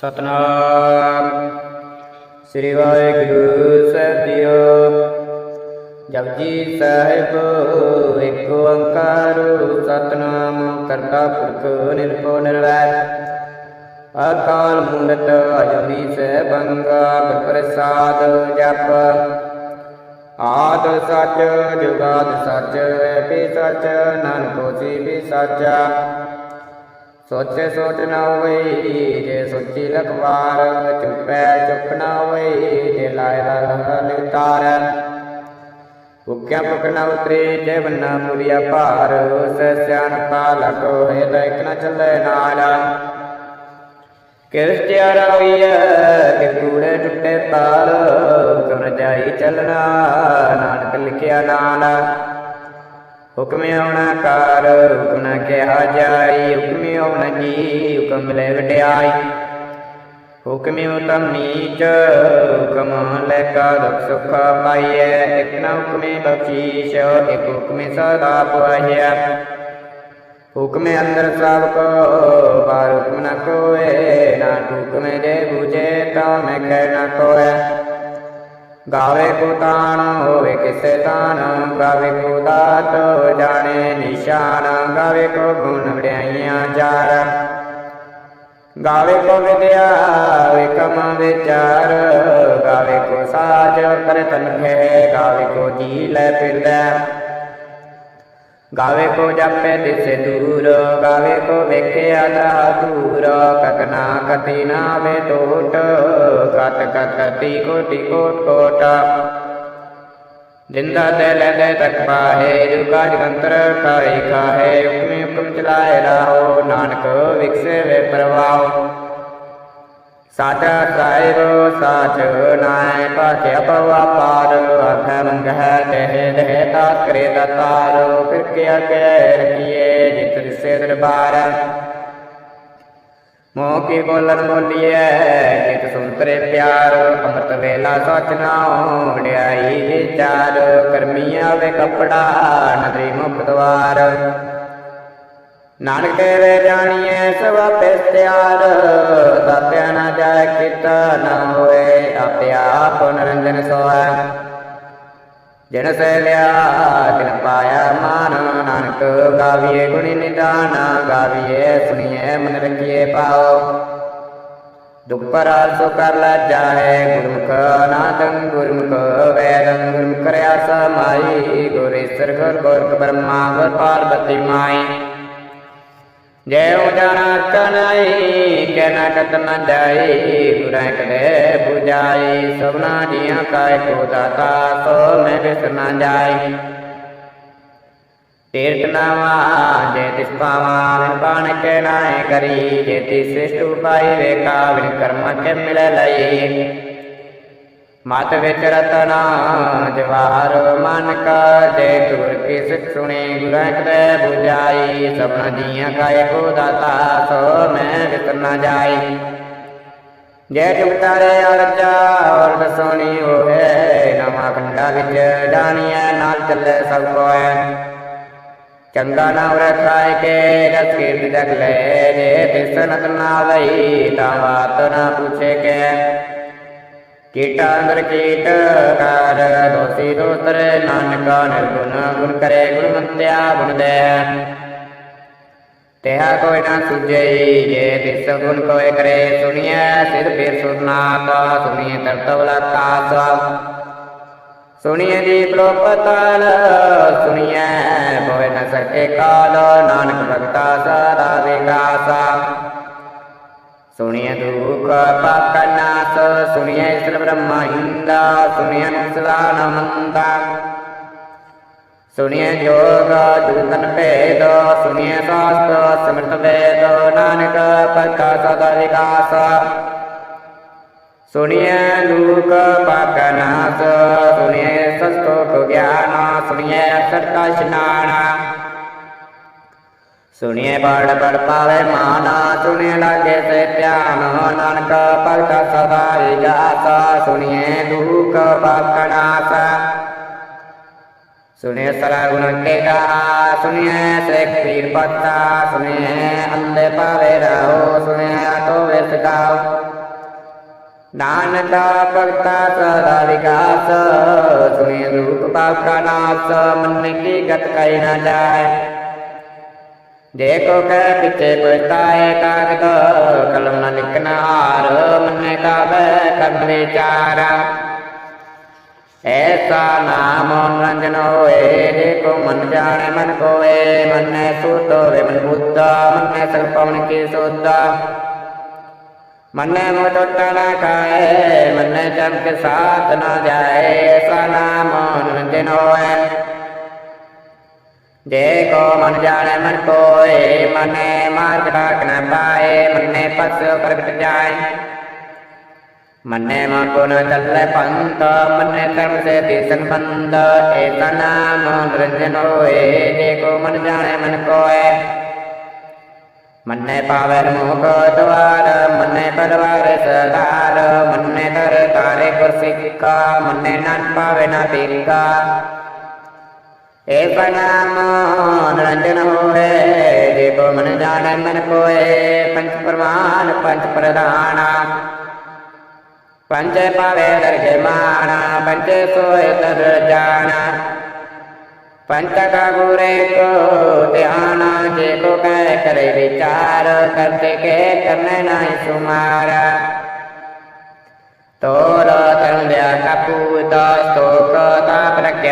ਸਤਨਾਮ। ਸ੍ਰੀ ਵਾਹਿਗੁਰੂ ਸਾਹਿਬ ਜੀਓ ਜਪਜੀ ਸਾਹਿਬ, ਇੱਕ ਓੰਕਾਰ, ਸਤਨਾਮ, ਕਰਤਾ ਪੁਰਖ, ਨਿਰਭਉ ਨਿਰਵੈਰ। ਅਕਾਲ ਮੂਰਤ ਅਜੂਨੀ ਸੈਭੰਗਾ ਪ੍ਰਸਾਦ ਜਪ। ਆਦ ਸੱਚ, ਜੁਗਾਦ ਸੱਚ ਐਪੀ ਸੱਚ, ਨਾਨਕ ਹੋਸੀ ਵੀ ਸੱਚਾ। ਸੋਚੇ ਸੋਚ ਨਾ ਹੋਈ ਜੇ ਸੋਚੀ ਲਖਵਾਰ, ਚੁੱਪੈ ਚੁੱਪ ਨਾ ਹੋਈ ਜੇ ਲਾਇ ਰਲ ਤਾਰ ਉਕਿਆ ਪੁਕ ਨਾ ਉਤਰੇ, ਜੇ ਬੰਨਾ ਪੁਰੀਆ ਭਾਰ ਸੈ ਸਿਆਣਪਾ ਲਟੋ ਹੈ ਲੈਕ ਨਾ ਚੱਲੇ ਨਾਲ। ਕਿਰਤਿਆ ਰਵੀਐ ਕਿ ਕੂੜੇ ਟੁੱਟੇ ਤਾਲ ਕਨ ਜਾਈ ਚੱਲਣਾ, ਨਾਨਕ ਲਿਖਿਆ ਨਾਲ ਹੁਕਮ ਹੋਣਾ ਕਾਰ, ਹੁਕਮ ਕਿਹਾ ਜਾਈ ਹੁਕਮ ਆਉਣਾ ਜੀ ਹੁਕਮ ਲੈ ਵਡਿਆਈ। ਹੁਕਮ ਉਤਮ ਨੀਚ, ਹੁਕਮ ਲੈ ਕਾ ਦੁਖ ਸੁਖ ਪਾਈਐ। ਇਕ ਨਾ ਹੁਕਮੇ ਬਖਸ਼ੀਸ਼, ਇਕ ਹੁਕਮੇ ਸਦਾ ਪੁਆਹਿਆ ਹੁਕਮ ਅੰਦਰ ਸਭ ਕੋ ਬਾਰ ਹੁਕਮ ਨ ਕੋਏ, ਨਾ ਹੁਕਮ ਦੇ ਬੂਝੇ, ਤਾਂ ਮੈਂ ਕਹਿ ਨ ਕੋਏ। ਗਾਵੇ ਕੋ ਤਾਣ ਹੋਵੇ ਕਿਸੇ ਤਾਣ ਗਾਵੇ ਕੋ ਦਾਤ ਜਾਣੇ ਨਿਸ਼ਾਨ, ਗਾਵੇ ਕੋ ਗੁਣ ਵਡਿਆਈਆਂ ਚਾਰ। ਗਾਵੇ ਕੋ ਵਿਦਿਆ ਵਿਕਮ ਵਿਚਾਰ, ਗਾਵੇ ਕੋ ਸਾਜ ਕਰ ਤਨਖੇ ਗਾਵੇ ਕੋ ਜੀ ਲੈ ਫਿਰਦਾ। ਗਾਵੇ ਕੋ ਜਪੇ ਦਿਸੇ ਦੂਰ ਗਾਵੇ ਕੋ ਵੇਖਿਆ ਤਾ ਦੂਰ ਕਕਨਾ ਕਤੀ ਨਾ ਟੋਟ, ਕਤ ਕਤ ਕਤੀ ਕੋਟੀ ਕੋਟ ਕੋਟ। ਜਿੰਦਾ ਤੇ ਲੈ ਦੇ ਤਕ ਪਾਹੇ, ਜੁਗਾ ਜਗੰਤਰ ਕਾਈ ਕਾਹੇ ਹੁਕਮੇ ਹੁਕਮ ਚਲਾਏ ਰਾਹੋ, ਨਾਨਕ ਵਿਕਸੇ ਵੇ ਪ੍ਰਵਾਹ। ਸਾਚਾ ਸਾਹਿਬ, ਸਾਚ ਨਾਇ ਪਾਖਿ ਅਪਵਾ ਪਾਰ ਅਖਰ ਗਹਿ ਦੇਹ ਦੇਹ ਤਾ ਕਰੇ ਦਤਾਰ ਫਿਰ ਕਿਆ ਕਹਿ ਰਖੀਏ ਜਿਤ ਦਿਸੇ ਦਰਬਾਰ। ਮੋਹ ਕੀ ਬੋਲਨ ਬੋਲੀਐ, ਜਿਤ ਸੁੰਤਰੇ ਪਿਆਰ, ਅੰਮ੍ਰਿਤ ਵੇਲਾ ਸਚ ਨਾਉ ਵਡਿਆਈ ਵਿਚਾਰ ਕਰਮੀ ਆਵੇ ਕਪੜਾ, ਨਦਰੀ ਮੁਖ ਦਵਾਰ। ਨਾਨਕ ਵੇ ਜਾਣੀਐ ਸਭ ਪਿਸਤਿਆਰ ਤਾਪਿਆ ਨਾ ਜਾਏ ਕੀਤਾ ਨਾ ਹੋਏ ਆਪੇ ਆਪ ਨਰੰਜਨ ਸੋਐ ਜਿਨ ਸੇ ਲਿਆ, ਤਿਨ ਪਾਇਆ ਮਾਨ। ਨਾਨਕ ਗਾਵੀਏ ਗੁਣੀ ਨਿਦਾਨ, ਗਾਵੀਏ ਸੁਣੀਏ ਮਨ ਰਖੀਏ ਪਾਓ ਦੁਖ ਪਰਾਲ ਸੋ ਕਰ ਲਾ ਜਾਏ ਗੁਰਮੁਖ ਅਨਾਦੰ ਗੁਰਮੁਖ ਵੇਦੰ, ਗੁਰਮੁਖ ਰਿਆ ਸਮਾਈ ਗੁਰੇਸ਼ਰ ਗੁਰ ਗੁਰ ਬ੍ਰਹਮਾ, ਗੁਰ ਪਾਰਵਤੀ ਮਾਈ। ਜੈ ਹੋ ਜਾਣਾ ਕਨਾਈ ਕਹਿਣਾ ਕਤ ਨ ਜਾਈ ਗੁਰਾਂ ਕਦੇ 부ਜਾਈ ਸਭਨਾ ਜੀਆਂ ਕਾਇ ਕੋ ਦਾਤਾ, ਸੋ ਮੈਂ ਵਿਸ ਨ ਜਾਈ। ਤੀਰਥ ਨਾਵਾ, ਜੇ ਤਿਸ ਪਾਵਾ ਵਿਨ ਬਾਣ ਕੇ ਨਾਏ ਕਰੀ, ਜੇ ਤਿਸ ਸ੍ਰਿਸ਼ਟ ਉਪਾਈ ਮਤ ਵਿੱਚ ਰਤਨਾ ਜਵਾਰ ਮਨ ਕਾ ਜੇ ਤੁਰ ਕੀ ਸਿਖ ਸੁਣੀ ਗੁਰਾਂ ਕਦੇ 부ਜਾਈ ਸਭਨਾ ਜੀਆਂ ਕਾਇ ਕੋ ਦਾਤਾ, ਸੋ ਮੈਂ ਵਿਸ ਨ ਜਾਈ। ਜੈ ਜੁਗਤਾਰੇ ਅਰਜਾ ਔਰ ਦਸੋਣੀ ਹੋਏ ਨਮਾ ਖੰਡਾ ਵਿੱਚ ਜਾਣੀਐ, ਨਾਲ ਚੱਲੇ ਸਭ ਕੋਏ ਚੰਗਾ ਨਾਮ ਰਖਾਇ ਕੇ ਜਸ ਕੀਰਤ ਜਗ ਲੈ ਜੇ, ਤਿਸ ਨਤ ਨਾ ਲਈ, ਤਾਂ ਬਾਤ ਨਾ ਪੁੱਛੇ ਕੇ। ਕੀਟਾ ਅੰਦਰ ਕੀਟ ਕਰ ਦੋਸੀ ਦੋਤਰ ਨਾਨਕਾ ਨਿਰਗੁਣ ਗੁਣ ਕਰੇ ਗੁਣਵੰਤਿਆ ਗੁਣ ਦੇ। ਤੇਹਾ ਕੋਈ ਨਾ ਸੁਝੇ ਜੇ ਤਿਸ ਗੁਣ ਕੋਇ ਕਰੇ ਸੁਣੀਐ, ਸਿਰ ਪੀਰ ਸੁਰਨਾਥ ਸੁਣੀਐ ਤਰਤਵਲਾ ਕਾਸ ਸੁਣੀਏ ਦੀਪ ਲੋ ਪਤਾਲ ਸੁਣੀਏ ਹੋਏ ਸਕੇ ਕਾਲ, ਨਾਨਕ ਭਗਤਾ ਸਦਾ ਵਿਗਾਸਾ ਸੁਣੀਏ ਦੁਖ ਪਾਪ ਨਾਸ ਸੁਣੀਏ ਇਸਰ ਬ੍ਰਹਮਾ ਇੰਦਾ ਸੁਣੀਏ ਸਦਾ ਨਮੰਦਾ ਜੋਗ ਜੁਗਤਨ ਭੇਦ ਸੁਣੀਏ ਸਾਸਤ ਸਮਰਥ ਵੇਦ, ਨਾਨਕ ਭਗਤਾ ਸਦਾ ਵਿਗਾਸਾ ਸੁਣੀਏ ਲੋਕ ਪਾਪ ਨਾਸ ਸੁਣੀਏ ਸਸਤੋ ਗਿਆਨ ਸੁਣੀਏ ਸਰਤਾ ਇਸ਼ਨਾਨ ਸੁਣੀਏ ਬੜ ਬੜ ਪਾਵੇ ਮਾਨਾ ਸੁਣੀਏ ਲਾਗੇ ਸੇ ਧਿਆਨ ਨਾਨਕ ਭਗਤ ਸਦਾ ਵਿਗਾਸ ਸੁਣੀਏ ਦੁਖ ਪਾਪ ਨਾਸ ਸੁਣਿਐ ਸਰਾ ਗੁਣ ਕੇ ਗਾ ਸੁਣਿਐ ਸੇਖ ਪੀਰ ਪਤਾ ਸੁਣਿਐ ਅੰਦੇ ਪਾਵੇ ਰਹੋ ਸੁਣਿਐ ਆਟੋ ਵੇਸ ਗਾਓ ਨਾਨਕ ਭਗਤਾ ਸਦਾ ਵਿਕਾਸ ਸੁਣਿਐ ਰੂਪ ਪਾਪ ਕਾ ਨਾਸ ਮਨ ਕੀ ਗਤ ਕੈ ਨਾ ਜਾਏ ਜੇ ਕੋ ਕਹਿ ਪਛਤਾਏ ਕਾਗਦ ਕਲਮ ਨ ਲਿਖਣਾ ਹਾਰ, ਮੰਨੇ ਕਾਬੈ ਕਰਮ ਵਿਚਾਰਾ ਐਸਾ ਨਾਮ ਰੰਜਨ ਹੋਏ ਜੇ ਮਨ ਜਾਣੇ, ਮਨ ਕੋਏ, ਮੰਨੇ ਸੂਤ ਹੋਵੇ ਮਨ ਬੁੱਧਾ, ਮੰਨੇ ਸਭ ਪਵਨ ਕੀ ਸੋਦਾ। ਮੰਨੇ ਮੋ ਟੁੱਟਾ ਨਾ ਖਾਏ, ਮੰਨੇ ਜਮ ਕੇ ਸਾਥ ਨਾ ਜਾਏ, ਐਸਾ ਨਾਮ ਰੰਜਨ ਹੋਏ। ਜੇ ਕੋ ਮਨ ਜਾਣੇ ਮਨ ਕੋਏ, ਮਨੇ ਮਾਰਗ ਡਾਕ ਨ ਪਾਏ, ਮਨੇ ਪਸ ਪ੍ਰਗਟ ਜਾਏ। ਮਨੇ ਮਾ ਕੋ ਨ ਚੱਲੇ ਪੰਥ, ਮਨੇ ਕਰਮ ਸੇ ਤਿਸਨ ਬੰਦ ਏਤਾ ਨਾਮ ਨਿਰੰਜਨ ਹੋਏ, ਜੇ ਕੋ ਮਨ ਜਾਣੇ ਮਨ ਕੋਏ। ਮਨੇ ਪਾਵੇ ਮੋਖ ਦਵਾਰ, ਮਨੇ ਪਰਵਾਰ ਸਦਾਰ ਮਨੇ ਦਰ ਤਾਰੇ ਗੁਰ ਸਿੱਖਾ, ਮਨੇ ਨਨ ਪਾਵੇ ਨਾ ਬਿਕਾ ਏਕ ਨਾਮ ਨਿਰੰਜਨ ਹੋਏ ਜੇ ਕੋ ਮਨ ਜਾਣੈ ਮਨ ਕੋਏ ਪੰਚ ਪ੍ਰਮਾਨ ਪੰਚ ਪ੍ਰਧਾਨਾ ਪੰਜ ਪਾਵੇ ਦਰਜੇ ਮਾਣਾ ਪੰਜ ਸੋਏ ਦਰ ਜਾਣਾ ਪੰਚ ਕਾ ਗੁਰੇ ਕੋ ਧਿਆਨ ਜੇ ਕੋ ਕਹਿ ਕਰੇ ਵਿਚਾਰ ਕਰਤੇ ਕੇ ਕਰਨੇ ਨਾਹੀ ਸੁਮਾਰਾ ਤੋਰ ਤਰਨ ਦਿਆ ਕਪੂਤ ਸਤੋਕ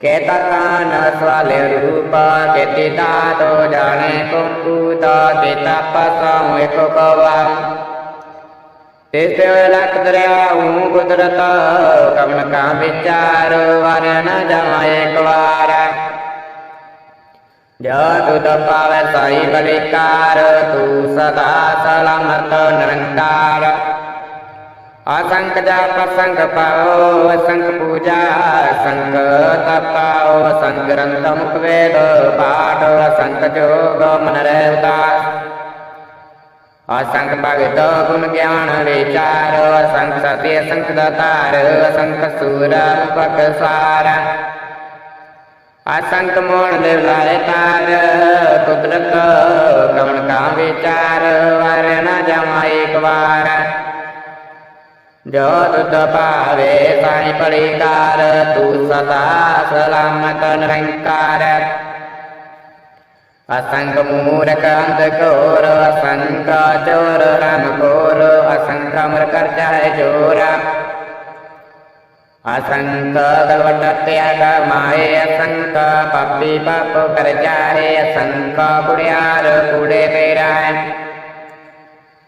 ਜਾਣੇ ਕੋਏ ਲੇਖਾ ਲਿਖਿਆ ਕੀਤਾ ਹੋਏ ਕੇਤਾ ਕਾਨ ਸਵਾਲੇ ਰੂਪਾ ਕੇਤੀ ਦਾਤੋ ਜਾਣੇ ਕੁੰਕੂਤਾ ਕੇਤਾ ਪਸਾਉ ਇੱਕ ਕਵਾ ਤਿਸ ਲਖ ਦਰਿਆਉ ਕੁਦਰਤ ਕਮਨ ਕਾ ਵਿਚਾਰ ਵਰ ਨ ਜਾਵਾ ਇੱਕ ਵਾਰ ਜੋ ਤੁਧ ਪਾਵੈ ਸਾਈ ਬਲਿਕਾਰ ਤੂੰ ਸਦਾ ਸਲਾਮਤ ਨਿਰੰਕਾਰ ਅਸੰਖ ਜਪ ਸੰਗ ਪਾਓ ਅਸੰਖ ਪੂਜਾ ਸੰਗ ਤਪਾਓ ਅਸੰਖ ਗ੍ਰੰਥ ਮੁਖ ਵੇਦ ਪਾਠ ਅਸੰਖ ਜੋਗ ਮਨ ਰਹਿ ਉਦਾਸ ਅਸੰਖ ਭਗਤ ਗੁਣ ਗਿਆਨ ਵਿਚਾਰ ਅਸੰਖ ਸਤਿ ਅਸੰਖ ਦਾਤਾਰ ਅਸੰਖ ਸੂਰ ਮੁਪਕ ਸਾਰ ਅਸੰਖ ਮੋਣ ਦੇ ਲਾਇ ਤਾਰ ਕੁਦਰਤ ਕਮਨ ਕਾ ਵਿਚਾਰ ਵਰ ਨ ਜਮਾ ਇੱਕ ਵਾਰ ਜੋ ਤੁਧ ਭਾਵੇ ਸਾਈ ਪੜੀਕਾਰ ਤੂੰ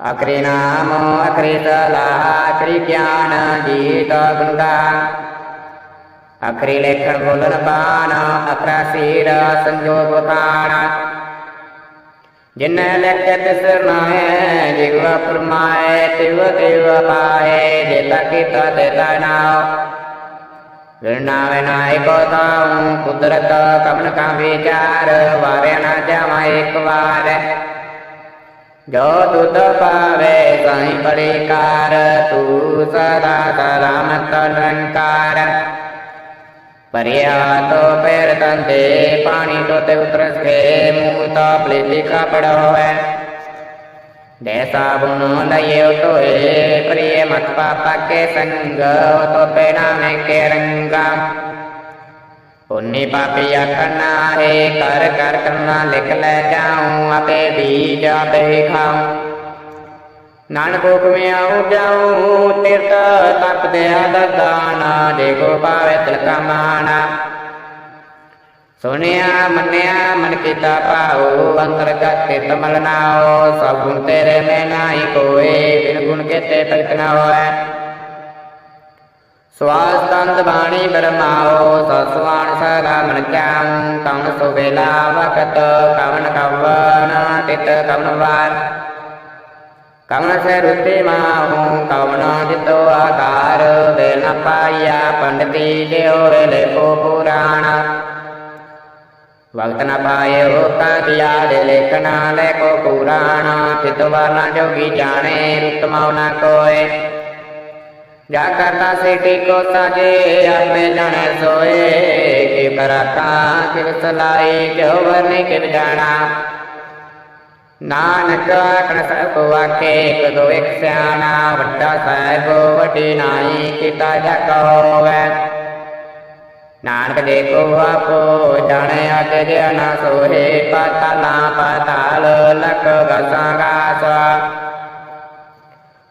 ਅਕਰੀ ਨਾਮ ਅਕਰੀ ਸਲਾ ਅਕਰੀ ਗਿਆਨ ਜੀਤ ਗੁੰਗਾ ਅਕਰੀ ਲੇਖਣ ਬੋਲਨ ਬਾਣ ਅਕਰਾ ਸੀਰ ਸੰਜੋਗ ਕਾਣ ਜਿਨੈ ਲੇਖੇ ਤਿਸ ਨਾਏ ਜਿਵ ਫਰਮਾਏ ਤਿਵ ਤਿਵ ਪਾਏ ਜੇਤਾ ਕੀਤਾ ਦੇਤਾ ਨਾਉ ਵਿਰਨਾਵੇ ਨਾਇ ਕੋ ਤਾਉ ਕੁਦਰਤ ਕਮਨ ਕਾ ਵਿਚਾਰ ਵਾਰਿਆ ਨਾ ਜਾਵਾ ਇੱਕ ਵਾਰ ਜੋ ਤੁਧ ਪਾਵੇ ਸਾਈ ਪਰਿਕਾਰ ਤੂੰ ਸਦਾ ਸਲਾਮਤ ਨਿਰੰਕਾਰ ਪਰਿਆ ਤੋ ਪੈਰ ਤੰਦੇ ਪਾਣੀ ਤੋ ਤੇ ਉਤਰ ਸੇ ਮੂੰਹ ਤਾ ਪਲੇਤੀ ਕਾਪੜ ਹੋਏ ਦੇ ਸਾਬੁਨ ਲਈਏ ਤੋਏ ਪ੍ਰਿਯ ਮਤ ਪਾਪਾ ਕੇ ਸੰਗ ਤੋ ਪੈਣਾ ਮੈਂ ਕੇ ਰੰਗਾ ਪਾਪੀ ਆਖਣਾ ਹੈ ਕਰ ਕਰ ਕਰਨਾ ਲਿਖ ਲੈ ਜਾਉ ਆਪੇ ਬੀਜ ਆਪੇ ਖਾਉ। ਨਾਨਕ ਹੁਕਮਿਆ ਉਪਜਾਉ ਤੀਰਤ ਤਪ ਦੇ ਦਾਨਾ, ਦੇਖੋ ਪਾਵੇ ਤਿਲਕਾ ਮਾਨਾ ਸੁਨਿਆ ਮੰਨਿਆ, ਮਨ ਕੀਤਾ ਭਾਉ ਅੰਤਰਗਤ ਚਿਤ ਮਲਨਾਓ ਸਭ ਗੁਣ ਤੇਰੇ ਮੈਂ ਨਾਹੀ ਕੋਏ, ਬਿਨ ਗੁਣ ਕੇਤੇ ਭਗਤ ਨਾ ਹੋਏ। ਸਵਾਸ ਤੰਦ ਬਾਣੀ ਬਰਮਾਓ ਸਸਵਾਨ ਸਦਾ ਮਨ ਜਾਉ ਕਵਨ ਵਕਤ ਕਵਨ ਕਵਨ ਤਿਤ ਕਵਨ ਵਾਰ। ਕਵਨ ਸੇ ਰੁਤੇ ਮਾਹੂ, ਕਵਨ ਜਿਤੋ ਆਕਾਰ ਵੇ ਪਾਇਆ ਪੰਡਤੀ ਲਿਓ ਵੇਲੇ ਕੋ ਪੁਰਾਣ। ਵਕਤ ਨ ਪਾਏ ਹੋ ਕਾਦਿਆ ਦੇ ਲੇਖਨਾ, ਲੈ ਕੋ ਪੁਰਾਣ। ਤਿਤ ਵਰਨਾ ਜੋਗੀ ਜਾਣੇ ਰੁਤਮਾਉ ਨ ਕੋਏ। ਜਾ ਕਰਤਾ ਸੇਟੀ ਕੋ ਸਾਜੇ ਆਪੇ ਜਾਣੇ ਸੋਏ। ਕਿ ਕਰਤਾ ਕਿਵ ਸਲਾਈ ਜੋ ਵਰਨੇ ਨਾਨਕ ਆਖਣ ਸਭ ਕੋ ਕਦੋ ਇੱਕ ਸਿਆਣਾ ਵੱਡਾ ਸਾਹਿਬ, ਵੱਡੀ ਨਾਈ, ਕੀਤਾ ਜਾ ਕਹੋਵੇ ਨਾਨਕ ਦੇਖੋ ਆਪੋ, ਜਾਣੇ ਅਗੇ ਜਿਆ ਨਾ ਸੋਹੇ, ਪਾਤਾਲਾ ਪਾਤਾਲ, ਲਖ ਗਸਾਂ ਗਾਸਾ।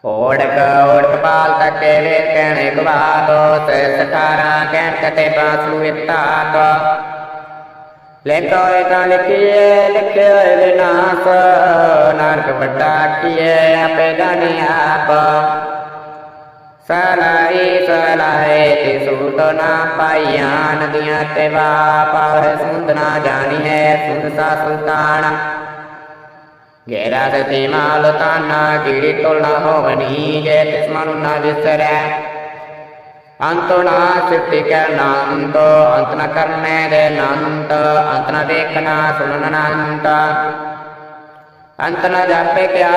ਓੜਕ ਓੜਕ ਤਕੇ ਵੇ ਕਹਿਣੇ ਗਵਾਦੋ ਸੇ ਸਠਾਰਾ ਕਹਿਣ ਕਤੇ ਬਾਸੂ ਇਤਾਕ ਲਿਖੋ ਤਾਂ ਲਿਖੀਏ ਲਿਖਿਓ ਵਿਨਾਸ਼ ਨਾਨਕ ਵੱਡਾ ਕੀਏ ਆਪੇ ਜਾਣੇ ਆਪ। ਸਲਾਈ ਸਲਾਏ ਤੇ ਸੂਤ ਨਾ ਪਾਈਆਂ ਨਦੀਆਂ ਤੇ ਵਾ ਸੁੰਦ ਨਾ ਜਾਣੀ ਹੈ ਸੁੰਦ ਸਾ ਸੁਲਤਾਨ। ਗੇਰਾ ਤੇ ਮਾਲ ਤਾਨਾ ਕੀੜੀ ਤੋਲ ਹੋਵਣੀ ਜੇ ਤਿਸ ਮਨੁ ਨਾ ਵਿਸਰੈ। ਅੰਤ ਨਾ ਸਿੱਧੀ ਕੈ ਨਾਨਤ ਅੰਤ ਨ ਕਰਨੇ ਦੇ ਨੰਤ ਅੰਤ ਨ ਦੇਖਣਾ ਸੁਣਨ ਅਨੰਤ ਅੰਤ। ਨ ਜਾਪੇ ਕਿਆ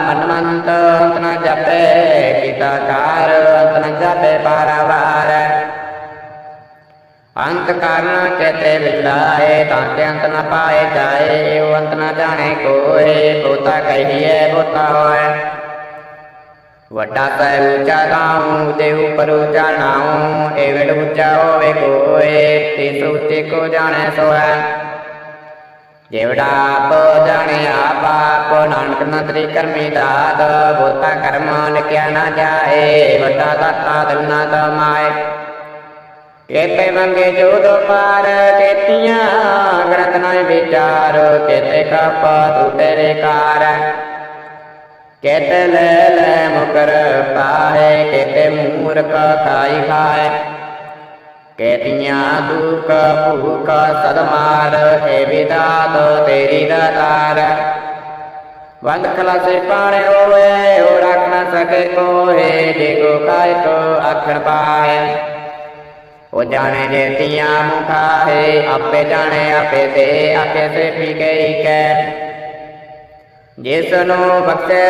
ਮਨ ਮੰਤ ਅੰਤ ਨ ਜਾਪੇ ਕੀਤਾ ਕਾਰ ਅੰਤ ਨ ਜਾਪੇ ਪਾਰਾਵਾਰ ਅੰਤ ਕਾਰਨ ਕਹਤੇ ਵਿਲਾਏ ਤਾਂ ਤੇ ਅੰਤ ਨ ਪਾਏ ਜਾਏ, ਉਹ ਅੰਤ ਨ ਜਾਣੇ ਕੋਏ ਬੋਤਾ ਕਹੀਏ ਬੋਤਾ ਹੋਏ। ਵੱਡਾ ਸਾਹਿਬ ਉੱਚਾ ਗਾਉ ਦੇ ਉਪਰ ਉੱਚਾ ਨਾਉ ਏ ਵੇੜ ਉੱਚਾ ਹੋਵੇ ਕੋਏ ਤਿਸ ਉੱਤੇ ਕੋ ਜਾਣੈ ਸੋ ਜੇਵੜਾ ਆਪ ਜਾਣੇ ਆਪ ਆਪ ਨਾਨਕ ਨਤਰੀ ਕਰਮੀ ਦਾਦ ਬੋਤਾ ਕਰਮ ਲਿਖਿਆ ਨਾ ਜਾਏ, ਵੱਡਾ ਦਾਤਾ ਦਰਨਾ ਦਮਾਏ ਕੇਤੇ ਮੰਗੇ ਜੋਦੋ ਪਾਰ ਕੇਤੀਆਂ ਗ੍ਰੰਥ ਨਾ ਵਿਚਾਰ ਕੇਤੇ ਕਪ ਤੂ ਤੇਰੇ ਕਾਰ ਕੇਤੇ ਲੈ ਲੈ ਮੁਕਰ ਪਾਏ ਕੇਤੇ ਮੂਰਖ ਖਾਈ ਖਾਏ ਕੇਤੀਆਂ ਦੁਖ ਭੂਖ ਸਦਮਾਰ ਏ ਵਿਦਾਤ ਤੇਰੀ ਦਾਤਾਰ ਵੰਦ ਖਲਾਸੇ ਪਾਣੇ ਹੋਵੇ, ਉਹ ਰੱਖ ਨਾ ਸਕੇ ਕੋਏ ਜੇ ਕੋ ਕਾਇ ਕੋ ਆਖਣ ਪਾਏ ਉਹ ਜਾਣੇ ਜੇ ਤੀਆਂ ਮੁਖਾ ਆਪੇ ਜਾਣੇ, ਆਪੇ ਤੇ ਆਪੇ ਸੇ ਪੀ ਗਈ ਜਿਸ ਨੂੰ ਬਖਸ਼ੇ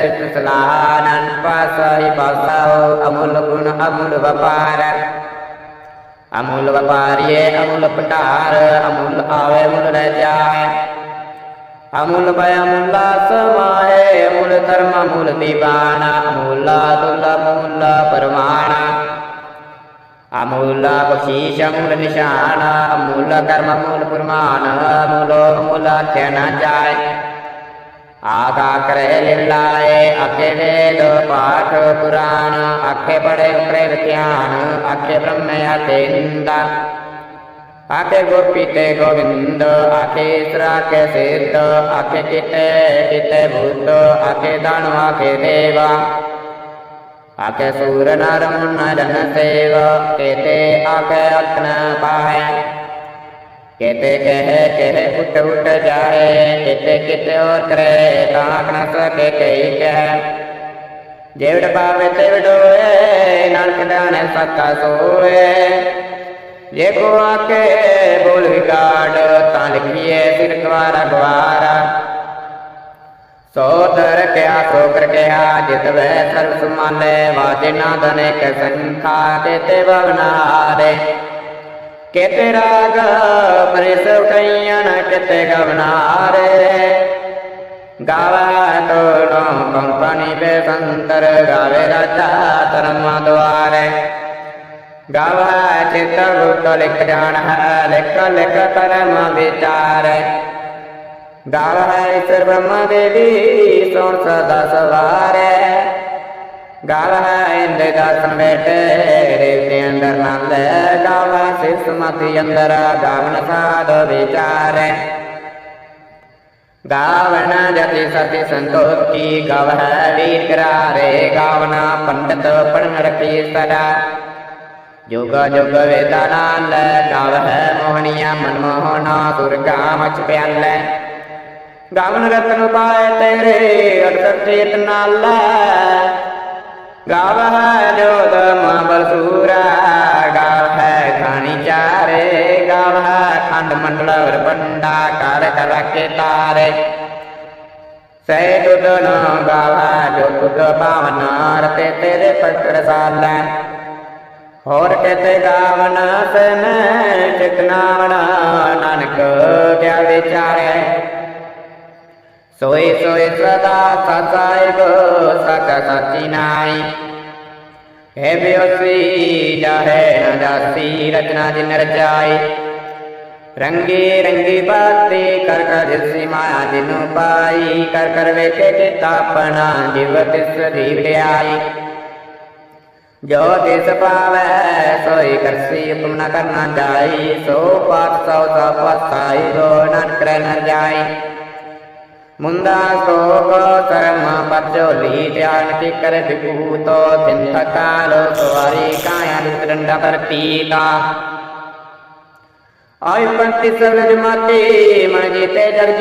ਸਿਤ ਸਲਾਹ ਨਨ ਪਾਸਾਈ ਪਾਸਾਓ ਅਮੁੱਲ ਗੁਣ, ਅਮੁੱਲ ਵਪਾਰ। ਅਮੁੱਲ ਵਪਾਰੀਏ, ਅਮੁੱਲ ਭੰਡਾਰ, ਅਮੁੱਲ ਆਵੇ ਮੁੱਲ ਰਹਿ ਜਾਏ ਅਮੁੱਲ ਭੈ ਅਮੁੱਲਾ ਸਮਾਏ, ਅਮੁੱਲ ਧਰਮ, ਅਮੁੱਲ ਦੀਵਾਨਾ ਅਮੁੱਲਾ ਦੁੱਲ, ਅਮੁੱਲ ਪਰਮਾਣਾ ਅਮੁੱਲਾ ਬਖਸ਼ੀਸ਼ ਅਮੁੱਲ ਨਿਸ਼ਾਨ ਅਮੁੱਲ ਕਰਮ ਅਮੁੱਲ ਫਰਮਾਨ ਅਮੁੱਲ ਅਮੁੱਲ ਆਖਿਆ ਨਾ ਜਾਏ ਆਗਾ ਕਰੇ ਲਿਲਾਏ ਅਖੇ ਵੇਦ ਪਾਠ ਪੁਰਾਣ ਅਖੇ ਪੜੇ ਉਪਰੇ ਧਿਆਨ ਅਖੇ ਬ੍ਰਹਮ ਅਖੇ ਨਿੰਦਾ ਆਖੇ ਗੋਪੀਤੇ ਗੋਵਿੰਦ ਆਖੇ ਇਸਰਾ ਕੇ ਸਿੱਧ ਆਖੇ ਕਿਤੇ ਕਿਤੇ ਭੂਤ ਆਖੇ ਦਾਨੁ ਆਖੇ ਦੇਵਾ ਆਖੇ ਸੂਰ ਨਰ ਮੁਨ ਜਨ ਸੇਵ ਕੇਤੇ ਆਖੇ ਅਖਨ ਪਾਹੈ ਕੇਤੇ ਕਹੇ ਕਹੇ ਉਠ ਉਠ ਜਾਏ ਕਿਤੇ ਕਿਤੇ ਔਰ ਕਰੇ ਤਾਂ ਸਕੇ ਕਈ ਕਹਿ ਜੇਵੜ ਪਾਵੇ ਤੇ ਵਡੋਏ ਨਾਨਕ ਦਾਣੇ ਸੱਕਾ ਸੋਏ ਜੇ ਕੋ ਆਕੇ ਬੋਲ ਵਿਗਾੜ ਤਾਂ ਲਿਖੀਏ ਸਿਰ ਗਵਾਰਾ ਗਵਾਰਾ ਸੋ ਦਰ ਕਿਆ, ਸੋ ਕਰ ਕਿਆ, ਜਿਤ ਵੈ ਸਰਬ ਸਮਾਲੇ ਵਾਜੇ ਨਾ ਸੰਖਾ ਤੇ ਤੇ ਬਵਨਾਰੇ ਕੇਤੇ ਰਾਗ ਪਰਿਸ ਉਠਈਆਂ ਕਿਤੇ ਗਵਨਾਰੇ ਗਾਵਾ ਤੋੜੋ ਕੰਪਨੀ ਬੇ ਸੰਤਰ, ਗਾਵੇ ਰਾਜਾ ਧਰਮ ਦੁਆਰੇ। ਗਾਵਾ ਚਿਤ ਗੁਪਤ ਲਿਖ ਜਾਣ ਹੈ, ਲਿਖ ਲਿਖ ਕਰਮ ਵਿਚਾਰ। ਗਾਵਾ ਈਸ਼ਰ ਬ੍ਰਹਮਾ ਦੇਵੀ, ਸੋਣ ਸਦਾ ਸਵਾਰੈ। ਗਾਵ ਹੈ ਇੰਦੇ ਦਾਸਨ ਬੈਠੇ ਰੇਤੇ ਅੰਦਰ ਨਾਲ ਗਾਵ ਸਿਸ ਮਤੀ ਅੰਦਰ ਗਾਵਨ ਸਾਧ ਵਿਚਾਰੈ। ਗਾਵਨ ਜਤੀ ਸਤੀ ਸੰਤੋਖੀ ਗਾਵ ਹੈ ਵੀਰ ਕਰਾਰੇ ਗਾਵਨਾ ਪੰਡਤ ਪੜਨ ਰਖੀ ਸਦਾ ਯੁਗ ਜੁਗ ਵੇਦਾ ਨਾਲ ਗਾਵ ਹੈ ਮੋਹਣੀਆ ਮਨ ਮੋਹਨਾ ਦੁਰਗਾ ਮਚ ਪਿਆਲੈ। ਗਾਵਨ ਰਤਨ ਪਾਏ ਤੇਰੇ ਅਕਸਰ ਚੇਤ ਨਾਲ ਗਾਵ ਹੈ ਜੋਦ ਮਹਾਬਲ ਸੂਰਾ ਗਾਵ ਖਾਣੀ ਚਾਰੇ ਗਾਵ ਖੰਡ ਮੰਡਲ ਵਰ ਪੰਡਾ ਕਰ ਕਰ ਕੇ ਤਾਰੇ। ਸਹਿ ਤੁਧ ਨ ਜੋ ਤੁਧ ਪਾਵਨ ਰਤੇ ਤੇਰੇ ਪਕੜ ਸਾਲੈ। ਹੋਰ ਕਿਤੇ ਗਾਵਨ ਸਨ ਚਿਤਨਾਵਨ ਨਾਨਕ ਕਿਆ ਵਿਚਾਰੈ। ਸੋਈ ਸੋਈ ਸਦਾ ਸਸਾਇਬ ਸਚ ਸਚੀ ਨਾਈ ਹੈ ਬਿਉਸੀ ਜਾਹੇ ਨ ਜਾਸੀ ਰਚਨਾ ਜਿਨ ਰਚਾਈ ਰੰਗੇ ਰੰਗੇ ਬਾਤੇ ਕਰ ਕਰ ਜਿਸੀ ਮਾਇਆ ਜਿਨੂ ਪਾਈ ਕਰ ਕਰ ਵੇਖੇ ਚਿਤ ਆਪਣਾ ਜਿਵ ਤਿਸ ਜੀਵ ਲਿਆਈ ਜੋ ਤਿਸ ਪਾਵੈ ਸੋਈ ਕਰਸੀ ਹੁਕਮ ਨ ਕਰਨਾ ਜਾਈ ਸੋ ਪਾਤ ਸੋ ਸਾ ਪਸਾਈ ਦੋ ਨਨ ਕਰੈ ਨ ਜਾਈ ਮੁੰਦਾ ਸੋਕ ਕਰਮ ਪਚੋਲੀ ਧਿਆਨ ਕੀ ਕਰ ਵਿਭੂਤੋ ਤਿੰਥ ਕਾਲੋ ਸਵਾਰੀ ਕਾਇਆ ਦੰਡਾ ਪ੍ਰਤੀਤਾ ਆਇ ਪੰਤੀ ਸਗਜ ਮਾਤੀ ਮਨ ਜੀਤੇ ਜਗ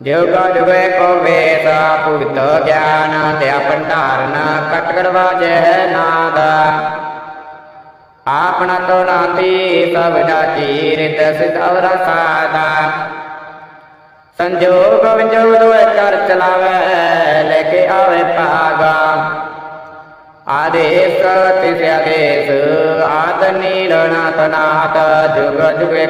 ਜੁਗ ਜੁਗੇ ਕੋ ਵੇਦ ਪੁਰਤ ਗਿਆਨ ਤੇ ਭੰਡਾਰਨ ਕਟਕੜ ਵਾਜੈ ਨਾਦ। ਆਪਣਾ ਤੋ ਨਾਤੀ ਸਭ ਦਾ ਚੀਰਿਤ ਸਿਧਵਰ ਸਾਦਾ। ਸੰਜੋਗ ਵਿਜੋਗ ਦੋਏ ਕਰ ਚਲਾਵੇ, ਲੈ ਕੇ ਆਵੇ ਭਾਗਾ। ਆਦੇਸ ਤਿਸ ਆਦੇਸ, ਆਦ ਨੀਲਨਾਥ ਨਾਥ ਜੁਗ ਜੁਗੇ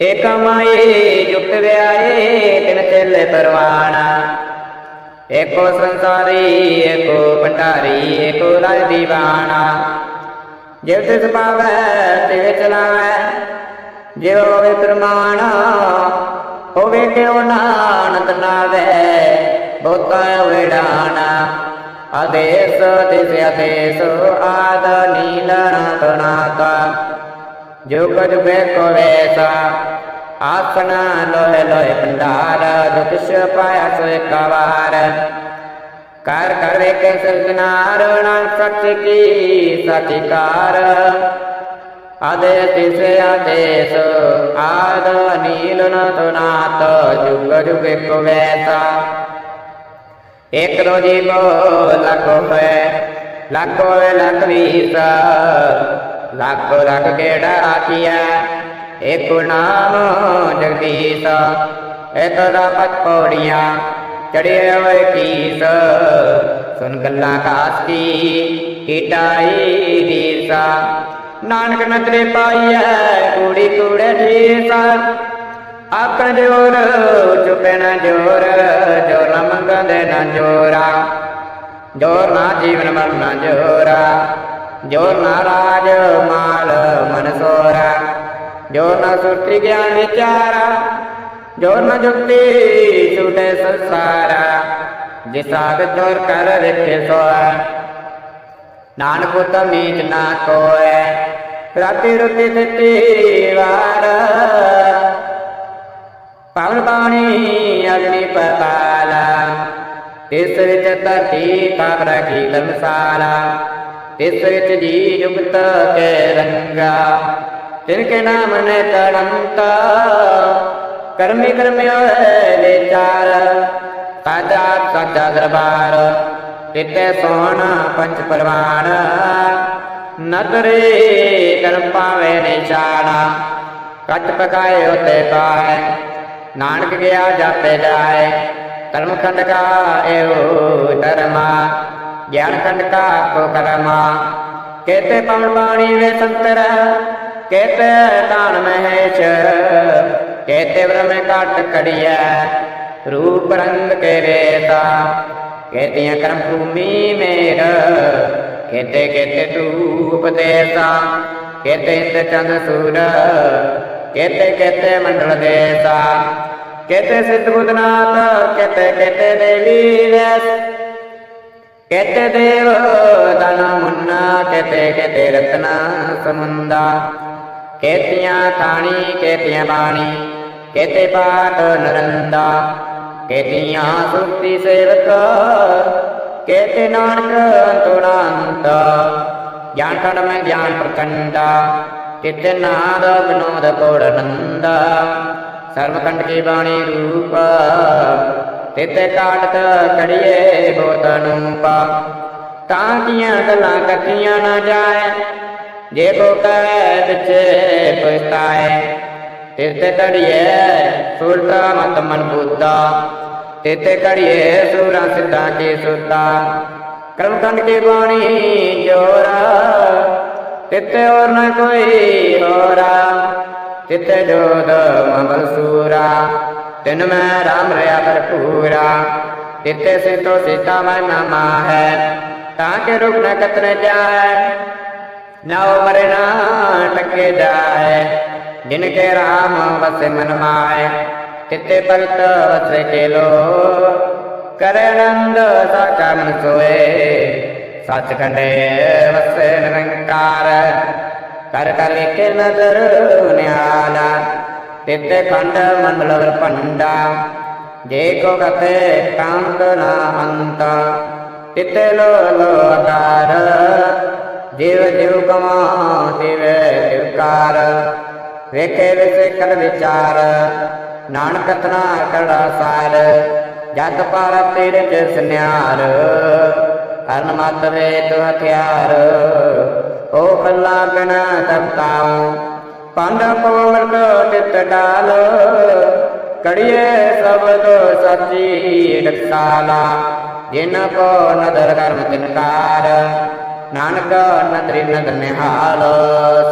ਕੋ ਵੈਸਾ ਏਕ ਮਾਏ ਜੁਗਤ ਵਿਆਏ ਤਿਨ ਚੇਲੇ ਪਰਵਾਣਾ। ਏਕੋ ਸੰਸਾਰੀ ਏਕੋ ਭੰਡਾਰੀ ਏਕੋ ਰਾਜ ਦੀਵਾਨਾ ਜਿਵ ਤਿਸ ਪਾਵੈ ਤਿਵ ਚਲਾਵੈ ਜਿਵ ਹੋਵੇ ਪ੍ਰਮਾਣ, ਹੋਵੇ ਕਿਉ ਨਾਨਕ ਨਾਵੇ, ਬਹੁਤਾ ਵਿਡਾਣਾ ਆਦੇਸ, ਤਿਸ ਆਦੇਸ, ਆਦ ਨੀਲਨ ਤਨਾਤਾ ਜੁਗ ਜੁਗੇ ਕੋ ਵੈਸਾ ਆਸਨ ਲੋਹਿ ਲੋਹਿ ਭੰਡਾਰ ਜੋ ਕਿਛ ਪਾਇਆ ਸੋਇ ਕਵਾਰ। ਕਰ ਕਰ ਵੇਖੇ ਸਿਰਜਨਾਰ ਨਾਨਕ ਸੱਚ ਕੀ ਸਚਿਕਾਰ ਆਦੇ ਤਿਸ ਆਦੇਸ, ਆਦ ਨੀਲ ਨ ਤੁਨਾਤ ਜੁਗ ਜੁਗੇ ਕੋ ਵੈਸਾ ਇਕ ਦੋ ਜੀਵੋ ਲਖੋ ਹੈ ਲਖੋ ਲਖ ਵੀਸ ਲੱਖ ਲੱਖ ਕਿਹੜਾ ਆਖੀਐ ਏਕ ਨਾਮ ਜਗਦੀਸ਼, ਇਕ ਦਾ ਪਤ ਪੌੜੀਆਂ ਚੜਿਆ ਹੋਏ ਕੀਸ। ਸੁਨ ਗੱਲਾਂ ਕਾਸ ਕੀ ਕੀਟਾਈ ਦੀਸਾ। ਨਾਨਕ ਨਦਰੇ ਪਾਈਐ, ਕੂੜੀ ਕੂੜੇ ਠੀਸਾ। ਆਕਣ ਜੋਰ ਚੁਪੇ ਨਾ ਜੋਰ, ਜੋ ਨਾ ਮੰਗਦੇ ਨਾ ਜੋਰਾ। ਜੋਰ ਨਾ ਜੀਵਨ ਮਰਨਾ ਜੋਰਾ। ਜੋ ਨਾ ਰਾਜ ਮਾਲ ਮਨ ਸੋਰਾ, ਜੋ ਨਾ ਸੁਰਤੀ ਗਿਆਨ ਵਿਚਾਰਾ, ਜੋ ਨਾ ਜੁਗਤੀ ਛੂਟੇ ਸੰਸਾਰਾ ਜਿਸਾਗ ਜੋਰ ਕਰ ਰੱਖੇ ਸੋਆ ਨਾਨਕ ਤਮੀਜ ਨਾ ਕੋਏ, ਰਾਤੀ ਰੁਤੀ ਦਿੱਤੀ ਵਾਰ। ਪਵਨ ਪਾਣੀ ਅਗਨੀ ਪਤਾਲਾ ਇਸ ਵਿੱਚ ਧਰਤੀ ਕਾਬ ਰਖੀ ਲਮਸਾਲਾ ਇਸ ਵਿੱਚ ਜੀ ਜੁਗਤ ਕੇ ਰੰਗਾ ਤਿਨ ਕੇ ਨਾਮ ਨੇ ਤੜੰਤ, ਕਰਮੀ ਕਰਮਿਓ ਵਿਚਾਰ ਸਾਜਾ ਸਾਜਾ ਦਰਬਾਰ, ਤਿਤੇ ਸੋਹਣ ਪੰਚ ਪਰਵਾਨ, ਨਦਰੇ ਕਰਮ ਪਾਵੇ ਨਿਸ਼ਾਨਾ ਕੱਟ ਪਕਾਏ ਉਤੇ ਪਾਏ, ਨਾਨਕ ਗਿਆ ਜਾਪੇ ਜਾਏ ਕਰਮ ਖੰਡ ਕਾ ਇਹੋ ਧਰਮਾ ਗਿਆਨ ਖੰਡ ਕਾ ਕੋ ਕਰਮਾ। ਕੇਤੇ ਪਵਨ ਬਾਣੀ ਵੇ ਸੰਤਰ, ਕੇਤੇ ਤਾਨ ਮਹੇਸ਼ ਕੇਤੇ ਬ੍ਰਹਮ ਕਾਟ ਕੜੀਐ, ਰੂਪ ਰੰਗ ਕੇ ਰੇਤਾ ਕੇਤੀਆਂ ਕਰਮ ਭੂਮੀ ਮੇਰ, ਕੇਤੇ ਕੇਤੇ ਧੂਪ ਦੇਸਾ। ਕੇਤੇ ਇੰਦ ਚੰਦ ਸੂਰ, ਕੇਤੇ ਕੇਤੇ ਮੰਡਲ ਦੇਸਾ। ਕੇਤੇ ਸਿੱਧ ਬੁੱਧਨਾਥ, ਕੇਤੇ ਕੇਤੇ ਦੇਵੀ ਰਸ ਕੇਤੇ ਦੇਵ ਤਨ ਮੁੰਨਾ ਕੇਤੇ ਕੇਤੇ ਰਤਨਾ ਸਮੁੰਦਾ ਕੇਤੀਆਂ ਥਾਣੀ ਕੇਤੀਆਂ ਬਾਣੀ ਕੇਤੇ ਪਾਤ ਨਰੰਦਾ ਕੇਤੀਆਂ ਸੁਰਤੀ ਸੇਵਕ ਕੇਤੇ ਨਾਨਕ ਅੰਤੁਨਾੰਤ ਗਿਆਨ ਖੰਡ ਮੈਂ ਗਿਆਨ ਪ੍ਰਕੰਡਾ ਕਿਤੇ ਨਾਦ ਵਿਨੋਦ ਕੋੜ ਨੰਦਾ ਸਰਬ ਕੰਡ ਕੀ ਬਾਣੀ ਰੂਪ ਤਿਤੇ ਕਾਟਤ ਕੜੀਏ ਬੋਤ ਅਨੂਪਾ ਤਾਂ ਕੀਆਂ ਗੱਲਾਂ ਕੱਟੀਆਂ ਨਾ ਜਾਏ, ਜੇ ਕੋ ਕਹੇ ਪਿਛੇ ਪਛਤਾਏ ਤਿਤੇ ਕੜੀਏ ਸੁਰਤਾ ਮਤ ਮਨ ਬੁੱਧਾ। ਤਿਤੇ ਕੜੀਏ ਸੂਰਾ ਸਿੱਧਾ ਕੀ ਸੁਤਾ ਕਰਮ ਕੰਡ ਕੀ ਬਾਣੀ ਜੋਰਾ, ਤਿਤੇ ਹੋਰ ਨਾ ਕੋਈ ਹੋਰਾ। ਤਿਤੇ ਜੋਦ ਮਬਲ ਸੂਰਾ। ਤਿਨ ਮੈਂ ਰਾਮ ਰਿਆ ਭਰਪੂਰਾ ਤਿਤੇ ਸਿਤੋ ਸੀਤਾ ਮੈਂ ਨਾਮਾ ਹੈ ਤਾਂ ਕਿ ਰੁਕ ਨ ਕਤਨ ਜਾਏ ਨਾਉ ਮਰੇ ਨਾ ਟਕੇ ਜਾਏ। ਜਿਨ ਕੇ ਰਾਮ ਵਸੇ ਮਨ ਮਾਏ ਤਿਤੇ ਭਗਤ ਵਸੇ ਕੇ ਲੋ ਕਰੇ ਆਨੰਦ ਸਾਚਾ ਮਨ ਸੋਏ ਸੱਚ ਖੰਡੇ ਵਸੇ ਨਿਰੰਕਾਰ। ਕਰ ਕਰ ਵੇਖੇ ਨਦਰ ਨਿਆਲਾ ਤਿਤੇ ਖੰਡ ਮੰਡਲ ਭੰਡਾ। ਜੇ ਕੋ ਕਤੇ ਕਾਂਤ ਨਾ ਅੰਤ ਤਿਤੇ ਲੋ ਲੋ ਆਕਾਰ ਜਿਵ ਜਿਵ ਕਮਾ ਦਿਵੇ ਦਿਵਕਾਰ ਵੇਖੇ ਵਿਸੇ ਕਰ ਵਿਚਾਰ, ਨਾਨਕ ਤਨਾ ਕੜਾ ਸਾਰ। ਜਤ ਪਰ ਤੇਰੇ ਚ ਸੰਿਆਰ ਹਰਨ ਮਤ ਵੇ ਤੁ ਹਥਿਆਰ। ਓ ਖੱਲਾ ਗਣ ਤਪਤਾਉ ਪੰਡ ਪਵਮਰਤ ਤਿਤ ਡਾਲ, ਕੜੀਏ ਸਬਦ ਸੱਚੀ ਰਖਸਾਲਾ ਜਿਨ ਕੋ ਨਦਰ ਕਰਮ ਤਿਨਕਾਰ, ਨਾਨਕ ਨਦਰੀ ਨਦਰ ਨਿਹਾਲ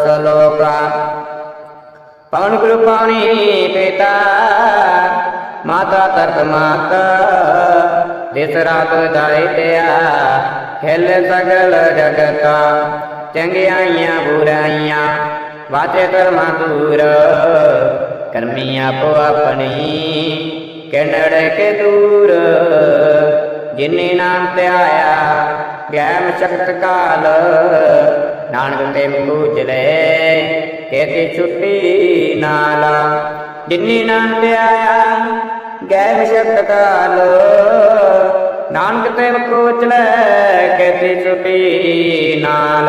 ਸਲੋਕਾ। ਪਵਨ ਗੁਰੂ ਪਾਣੀ ਪਿਤਾ, ਮਾਤਾ ਤਰਤ ਮਾਤਾ ਦਿਸ ਰਾਤ ਦਾਈ ਤਿਆ ਖੇਲ ਸਗਲ ਜਗਤਾ, ਚੰਗਿਆਈਆਂ ਬੁਰਾਈਆਂ ਵਾਚੇ ਧਰਮਾ ਦੂਰ। ਕਰਮੀ ਆਪੋ ਆਪਣੀ, ਕਿਨੜ ਕੇ ਦੂਰ। ਜਿਨੇ ਨਾਮ ਤੇ ਆਇਆ, ਗੈਮ ਸ਼ਕਤ ਕਾਲ। ਨਾਨਕ ਤੇ ਮੁਝਲੇ ਕੇਤੀ ਛੁੱਟੀ ਨਾਲਾ। ਜਿਨੇ ਨਾਮ ਤੇ ਆਇਆ, ਗੈਮ ਸ਼ਕਤ ਕਾਲ। ਨਾਨਕ ਤੇ ਮੁਝਲੇ ਕੇਤੀ ਛੁੱਟੀ ਨਾਲ।